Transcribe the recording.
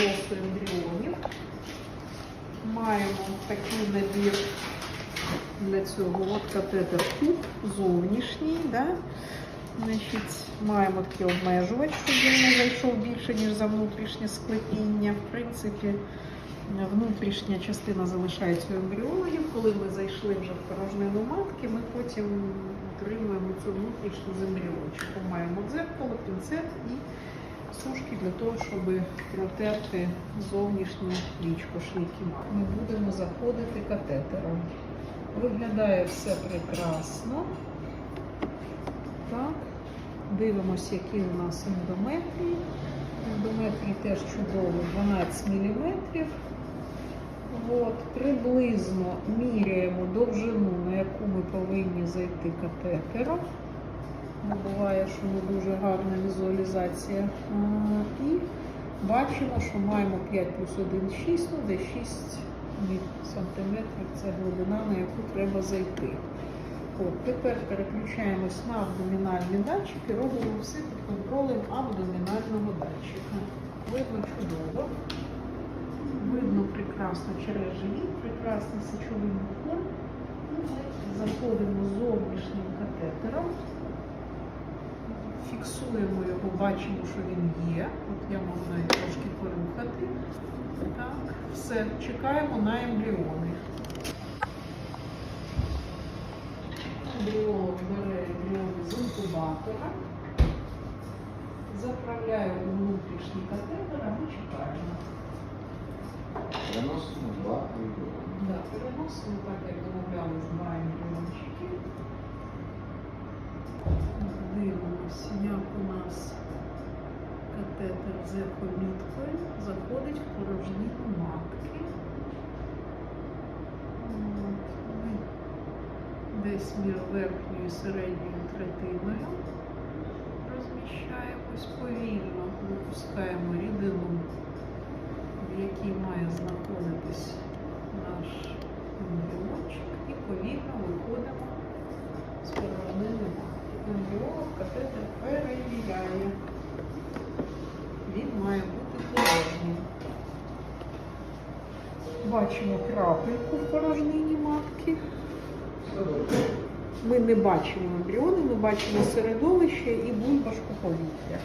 переносу ембріонів. Маємо такий набір для цього. От катетер куб зовнішній. Да? Значить, маємо такий обмежувач, щоб він не зайшов більше, ніж за внутрішнє склепіння. В принципі, внутрішня частина залишається у ембріологів. Коли ми зайшли вже в порожнину матки, ми потім отримуємо цю внутрішню з ембріончиком. Маємо дзеркало, пінцет і сушки для того, щоб протерти зовнішню річку шлейки. Ми будемо заходити катетером. Виглядає все прекрасно. Так. Дивимося, які у нас ендометрії. Ендометрій теж чудовий, 12 мм. От, приблизно міряємо довжину, на яку ми повинні зайти катетером. Ну, Буває, що не дуже гарна візуалізація. І бачимо, що маємо 5 плюс 1 6, ну десь 6 сантиметрів це глибина, на яку треба зайти. От, тепер переключаємось на абдомінальний датчик і робимо все під контролем абдомінального датчика. Видно чудово. Видно прекрасно через живіт, прекрасний сечовий механізм. Заходимо зовнішнім катетером. Фіксуємо його, бачимо, що він є. От я можу навіть трошки порухати. Так, все, чекаємо на ембріони. Ембріон бере ембріони з інкубатора, заправляє у внутрішній катетер, а ми чекаємо. Переносимо два ембріони. Да, переносимо так, як домовлялись, два ембріончики. Дивимося, як у нас катетер з екоміткою заходить в порожнину матки. Десь між верхньою і середньою третиною розміщаємось повільно, випускаємо рідину, в якій має знаходитись наш ембріончик і повільно виходимо з порожнини. Ембріон катетер перевіряє. Він має бути порожнім. Бачимо крапельку в порожнині матки. Ми не бачимо ембріони, ми бачимо середовище і бульбашку повітря.